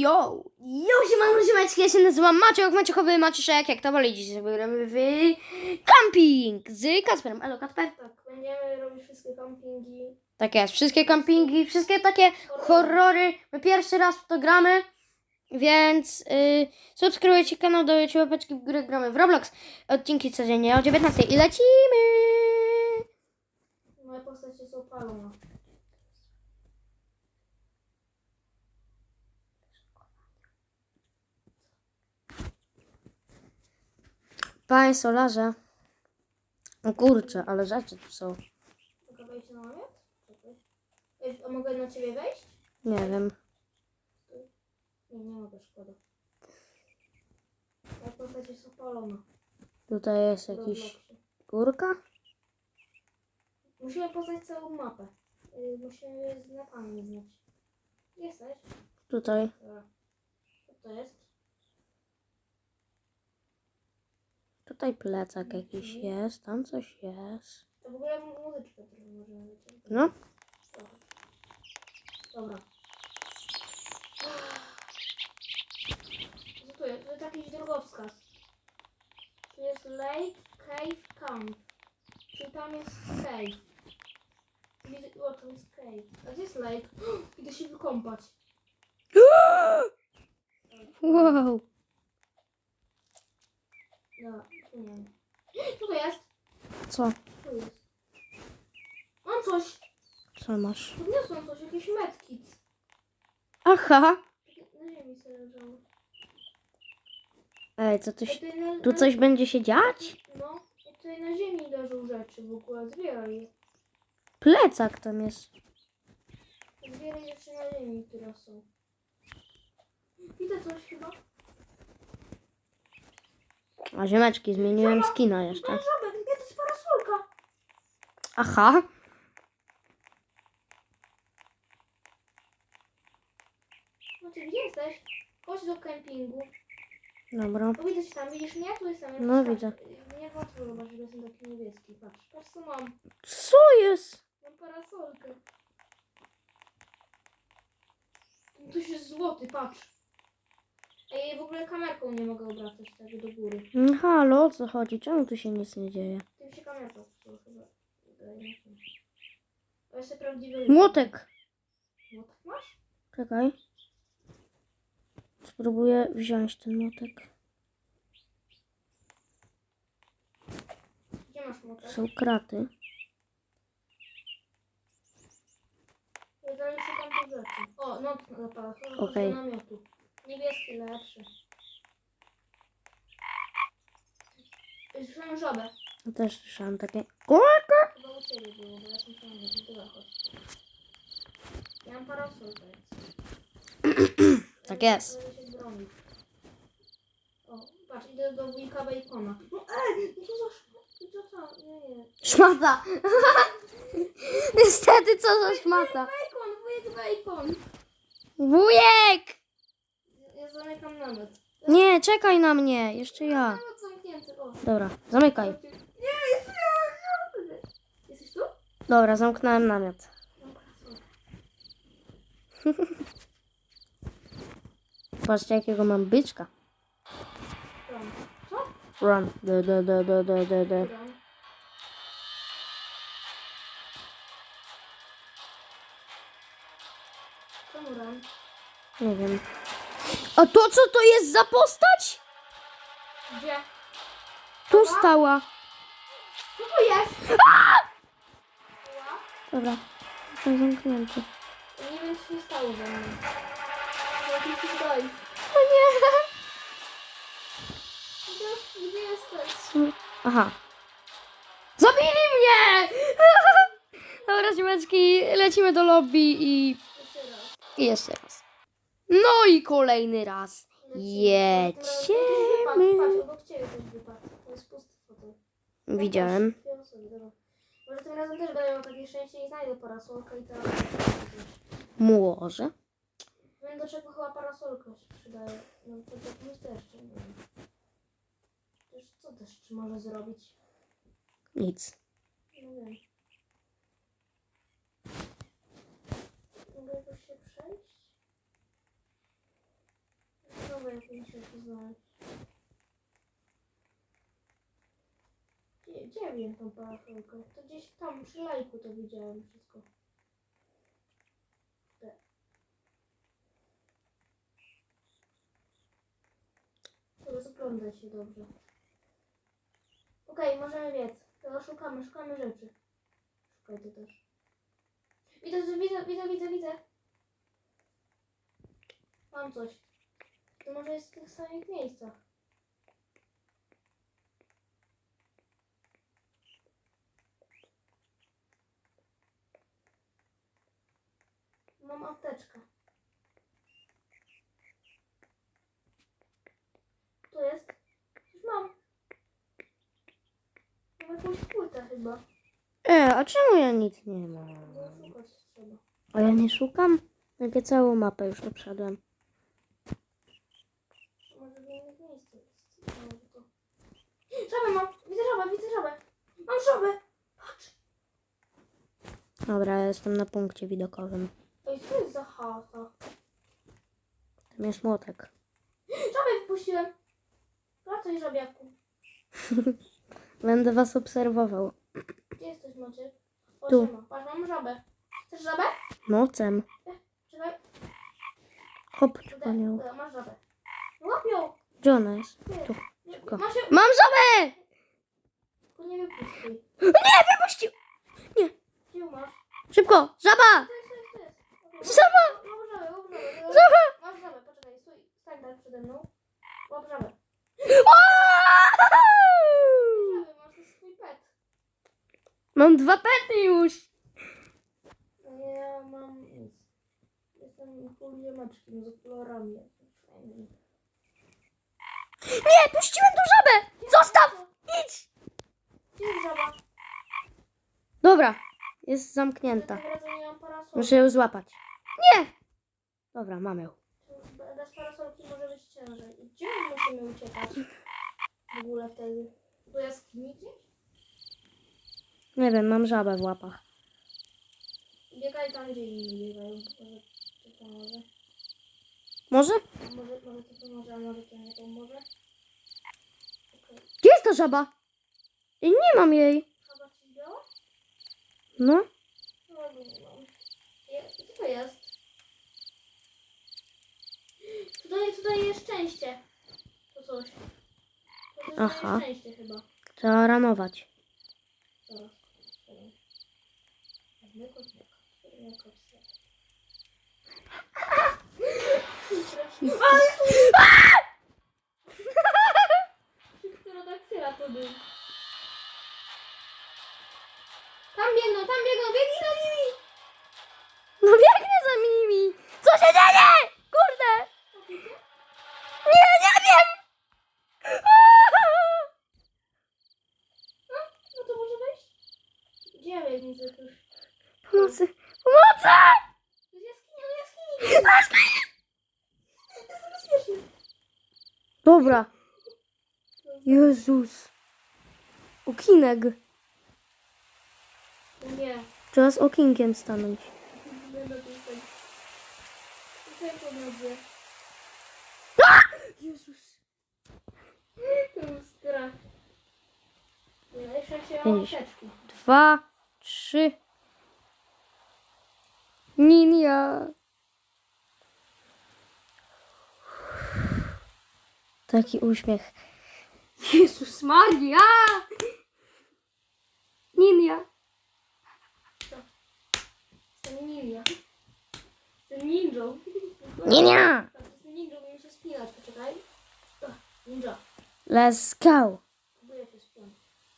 yo! Yo, siemano, siemeczki, ja się nazywam Maciek, Maciechowy, Maciszek, jak to woli. Dzisiaj sobie gramy w camping z Kasperem. Elo, Kasper? Tak, będziemy robić wszystkie campingi. Tak jest, wszystkie campingi, wszystkie takie horrory. My pierwszy raz w to gramy, więc yy, subskrybujcie kanał, dajcie łapeczki w górę, gramy w Roblox. Odcinki codziennie o 19 i lecimy! Moja postać jest opalona. Panie solarze. O kurczę, ale rzeczy tu są. Mogę wejść na. Ej, A mogę na ciebie wejść? Nie wiem. Nie, nie mogę, szkoda. Moja postać jest opalona. Tutaj jest w jakiś górka. Musimy poznać całą mapę. Yy, musimy z mapami znać. Gdzie Jesteś? Tutaj. Dobra. Co to jest? Tutaj plecak jakiś jest, tam coś jest. To w ogóle mu- muzyczkę trochę możemy wyciągnąć. No. Dobra. Co tu jest? To jest jakiś drogowskaz. Tu jest Lake Cave Camp. Czyli tam jest cave. Widzę, o, tam jest cave. A gdzie jest lake? Idę się wykąpać. wow. Dobra, nie. Co to jest? Co? Tu jest. Mam coś. Co masz? Podniosłam coś, jakiś medkit. Aha. Na ziemi sobie leżało. Ej, co tu, się- tutaj na- tu na- coś będzie się dziać? No, i tutaj na ziemi leżą rzeczy w ogóle, zbieraj je. Plecak tam jest. Zbieraj rzeczy na ziemi, które są. Widzę coś chyba. A ziemeczki, zmieniłem skina jeszcze. Żabę, nie, to jest parasolka. Aha. Znaczy, gdzie jesteś? Chodź do kempingu. Dobra. O, widzę cię tam, widzisz mnie? Tu jestem. No, Patrz, widzę. Nie łatwo zobaczyć, bo jestem taki niebieski. Patrz, patrz co mam. Co jest? Mam parasolkę. Tu jest złoty, patrz. Ej, w ogóle kamerką nie mogę obracać tak do góry. Mm, Halo, o co chodzi? Czemu tu się nic nie dzieje? Tym się kamerką psuła chyba. To jest prawdziwy. Młotek. Młotek masz? Czekaj. Spróbuję wziąć ten młotek. Gdzie masz młotek? Są kraty. Ja dalej szukam tych rzeczy. O, noc na zapach. Okej. Do namiotu. Niebieski lepszy. Słyszałem żabę. Ja też słyszałam takie. Chyba u ciebie było, bo ja słyszałem, że. Ja mam parasol teraz. Tak jest. O, patrz, idę do wujka bacona. No ej, no co za szmat? Co to? Nie, nie. Szmata! Niestety, co za szmata. Bacon, wujek bacon. Wujek! Ja zamykam namiot. Nie, czekaj na mnie. Jeszcze ja. Namiot zamknięty, o. Dobra, zamykaj. Nie, jest ja. Jesteś tu? Dobra, zamknąłem namiot. Mam parasol. Patrzcie, jakiego mam byczka. Run. Co? Run. De, de, de, de, de. Run. Czemu run? Nie wiem. A to co to jest za postać? Gdzie? Tu stała. Co to jest? Ła? Dobra, jestem zamknięty. Nie wiem, co się stało ze mną. Jakiś tutaj. O nie! Gdzie, gdzie jesteś? Aha. Zabili mnie! Dobra, ziomeczki, lecimy do lobby i... Jeszcze raz. i jeszcze raz. No i kolejny raz. Jedziemy. To. Widziałem. Może tym razem też będę miał takie szczęście i znajdę parasolkę i teraz... Może. Wiem do czego chyba parasolka się przydaje. No to tak mi też, nie wiem. Też, co deszcz może zrobić? Nic. Nie wiem. Mogę jakoś się przejść? Muszę to znaleźć. Gdzie, gdzie wiem tą parasolkę? To gdzieś tam przy lajku to widziałem wszystko. Te. To rozgląda się dobrze. Okej, możemy biec. Teraz szukamy, szukamy rzeczy. Szukaj ty też. Widzę, widzę, widzę, widzę, widzę. Mam coś. To może jest w tych samych miejscach. Mam apteczkę. Tu jest. Już mam. Mam jakąś płytę chyba. E, a czemu ja nic nie mam? Bo szukać trzeba. A ja nie szukam? Jak ja całą mapę już obszedłem. Może w innych miejscach jest. Może to. Żabę mam! Widzę żabę, widzę żabę! Mam żabę! Patrz! Dobra, ja jestem na punkcie widokowym. Ej, co jest za chata? Tam jest młotek. Żabę wypuściłem! Wracaj, żabiaku. Będę was obserwował. Gdzie jesteś, Maciek? O, Tu. siema. Patrz, mam żabę. Chcesz żabę? Nocem. Czekaj. Hop, Tutaj. panią. E, Masz żabę. Łap ją! Gdzie ona jest? Tu, szybko. Mam żabę! Tylko nie. Nie, wypuścił! Masz? Szybko! Żaba! Jest, to jest. Żaba! Żaba! Masz żabę, poczekaj, stój. Stań tak przede mną. Łap żabę. Żabę, masz już swój pet. Mam dwa pety już! Ja mam nic. Jestem pół ziemaczkiem z. Fajnie. Nie, puściłem tu żabę! Zostaw! Idź! Dobra, jest zamknięta. Muszę ją złapać. Nie! Dobra, mam ją. Bez parasolki może być ciężej. Gdzie my musimy uciekać? W ogóle wtedy. Do jaskini gdzieś? Nie wiem, mam żabę w łapach. Biegaj tam, gdzie inni biegają. Może to pomoże. Może? Może, może to pomoże, a może to nie pomoże. Gdzie jest ta żaba? Ej, nie mam jej. Chyba ci biała? No. No, nie mam. Je, co to jest? Tutaj, tutaj jest szczęście. To coś. To coś Aha. szczęście chyba. Trzeba ranować. Zaraz. Czekaj. Jednego dnia. Jednego dnia. Pterodaktyla to był. Tam biegną, tam biegną, biegnij za nimi! No biegnę za nimi! Co się dzieje? Kurde! Nie, nie wiem! No, no to może wejść? Gdzie ja? Pomocy! Pomocy! To jest jaskinia, do jaskini! To jest bezpieczne. Dobra. Jezus. Okinek. Nie. Trzeba z okinkiem stanąć. Pomoże. Jezus. To był strach. Ja Jeszcze się mam Pięć. apteczki. Dwa, trzy. Ninja. Taki uśmiech. Jezus Maria! Ninja. Jestem ninja. Jestem ninją. Ninja! Jestem ninją, umiem się spinać. Poczekaj. Ninja. Let's go. Próbuję się spinać.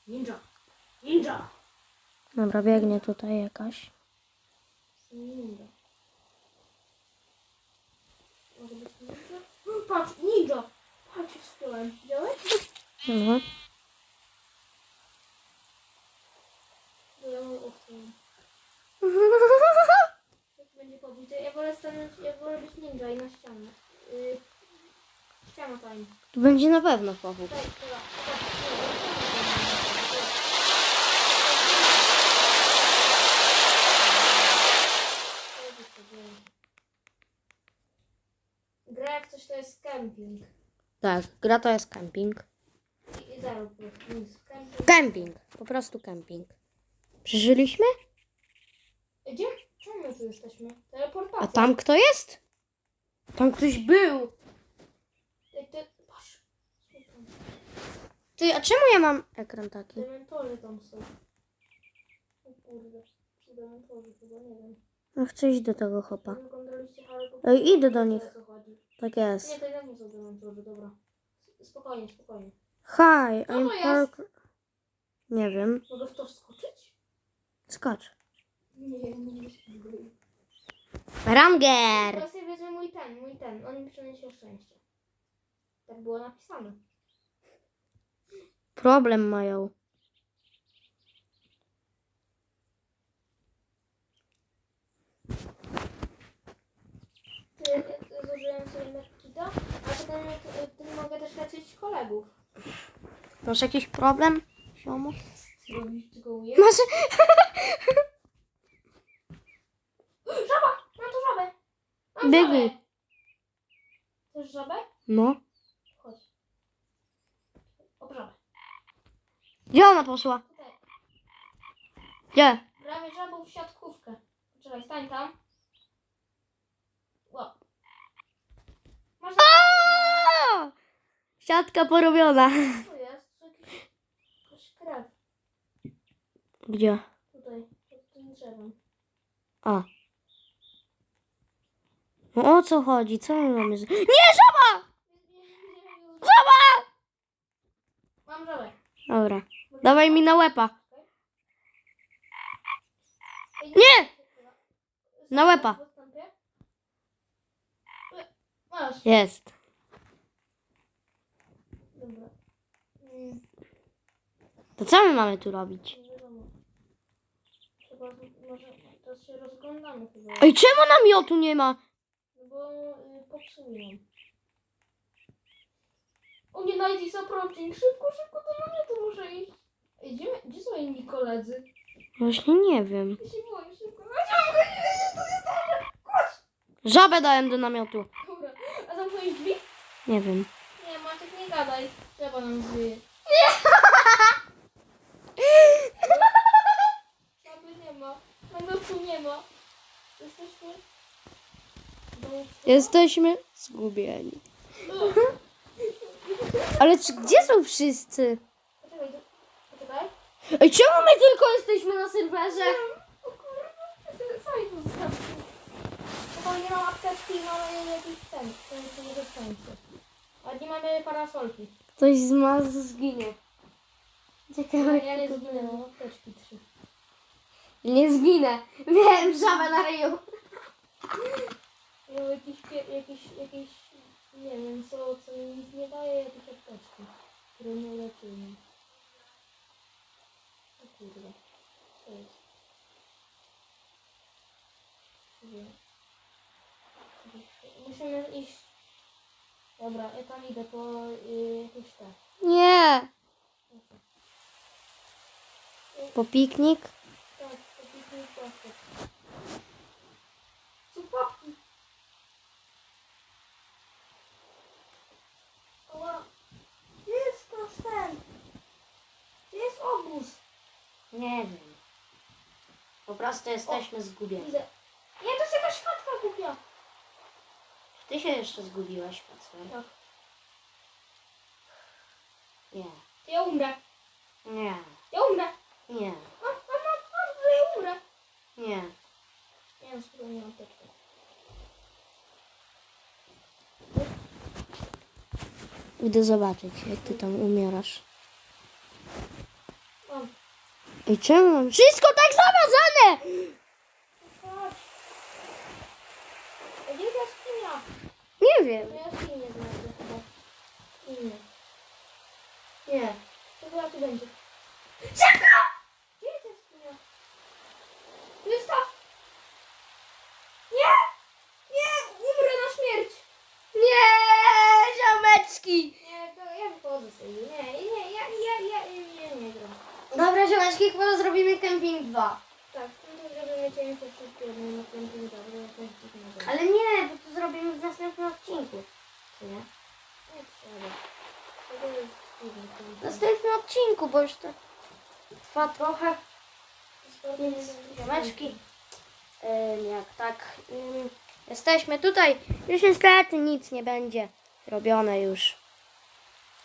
Ninja. Ninja. Dobra, biegnie tutaj jakaś. Ninja. Może być ninja? Patrz, ninja. Mhm. To ja mam owce. Jak będzie pobite? Ja wolę stanąć, ja wolę być ninja i na ścianę. Yy, ściana fajna. Tu będzie na pewno powód. Dobra, dobra. gra jak coś to jest camping. Tak, gra to jest camping. Camping. Po prostu camping. Przeżyliśmy? Gdzie? Czemu my tu jesteśmy? Teleportacja. A tam kto jest? Tam ktoś był. Ty, ty, patrz. Słuchaj, Ty, a czemu ja mam ekran taki? Dementory tam są. O kurde. Dementorzy chyba, nie wiem. No chcę iść do tego chopa. Ej, idę do nich. Tak Nie, jest. to i tak nie są dementorzy, dobra. Spokojnie, spokojnie. Hi, Co I'm to jest? Park... Nie wiem. Mogę w to wskoczyć? Skacz. Nie, nie myślę. Ranger! Teraz ja wezmę mój ten, mój ten. On mi przyniesie szczęście. Tak było napisane. Problem mają. Zużyłem sobie medkita, a potem tym mogę też leczyć kolegów. Masz jakiś problem, ziomu? Tylko. Masz... Żaba! Mam tu żabę! Mam Biegnij. żabę! Chcesz żabę? No. Chodź. O żabę. Gdzie ona poszła? Tutaj. Gdzie? Gramy żabą w siatkówkę. Poczekaj, stań tam. Masz O! Siatka porobiona. Tu jest. Jakiś, krew. Gdzie? Tutaj, pod tym drzewem. A. No o co chodzi? Co my mamy z... Nie, żaba! Żaba! Mam żabę. Dobra. Dawaj mi na łepa. Nie! Na łepa. Masz. Jest. Dobra. Mm, To co my mamy tu robić? nie wiadomo. Chyba może teraz się rozglądamy chyba. Ej, czemu namiotu nie ma? No bo y, popsuły nam. O nie, Nighty zaprącznik. Szybko, szybko do namiotu muszę iść. Ej, gdzie, gdzie są inni koledzy? Właśnie nie wiem. Ja się boję, szybko. Nie wiem, to jest dobre. Żabę dałem do namiotu. A zamknąłeś drzwi? Nie wiem. Nie, Maciek, nie gadaj. Trzeba nam zwyje. Żaby nie ma. Namiotu nie ma. Jesteśmy... Jesteśmy zgubieni. Ale czy, gdzie są wszyscy? Poczekaj, poczekaj. Ej, czemu my tylko jesteśmy na serwerze? O kurde, sami tu zostawcie. Tylko nie mam apteczki i mamy jakiś ten. Ten to nie dostępny. A nie mamy parasolki. Ktoś z nas zginie. Ciekawe. Ja nie zginę, mam apteczki trzy. Nie zginę. Miałem żabę na ryju. Ja mam jakieś, pie- jakieś, jakieś, nie wiem co, co mi nic nie daje, jakieś apteczki, które nie leczyły. O kurde, co jest? Musimy iść. Dobra, ja tam idę po y, jakieś te. Nie. Po piknik? Tak, po piknik płastek. Są papki. Oła. Gdzie jest nasz ten? Gdzie jest obóz? Nie wiem. Po prostu jesteśmy zgubieni. Widzę. Nie, to jest jakaś chatka głupia. Ty się jeszcze zgubiłaś, Kacper. Tak. Nie. Ja umrę. Nie. Ja umrę. Nie. Mam, mam, mam, że ja umrę. Nie. Nie wiem, spokojnie nie mam teczkę. Idę zobaczyć, jak ty tam umierasz. Mam. I czemu mam wszystko tak zamazane? Chodź. A Gdzie jest jaskinia? Nie wiem. No nie znajdę chyba. Nie. Nie. To chyba tu będzie. Szybko! Gdzie jest jaskinia? Tu jest ta. Nie! Nie! Umrę na śmierć! Nie, ziomeczki. Nie, to ja wychodzę sobie. Nie, nie, ja, ja, ja, ja, ja nie gram. Dobra, ziomeczki, chyba zrobimy camping 2. Tak, no to dobry. Ale nie, bo to zrobimy w następnym odcinku. Czy nie? Nie trzeba. To jest trudny W następnym odcinku, bo już to trwa trochę. Więc ziomeczki, ym, jak tak ym, jesteśmy tutaj, już niestety nic nie będzie robione już.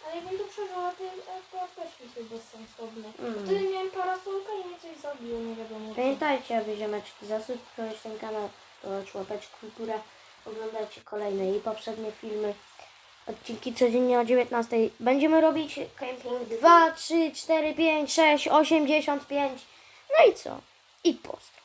Ale to mi się bezsensowne. Mm. Wtedy miałem parasolkę i mnie coś zabiło, nie wiadomo co. Pamiętajcie, aby ziomeczki, zasubskrybować ten kanał, dać łapeczkę w górę, oglądajcie kolejne i poprzednie filmy. Odcinki codziennie o 19. Będziemy robić camping 2, 3, 4, 5, 6, 85. No i co? I pozdro.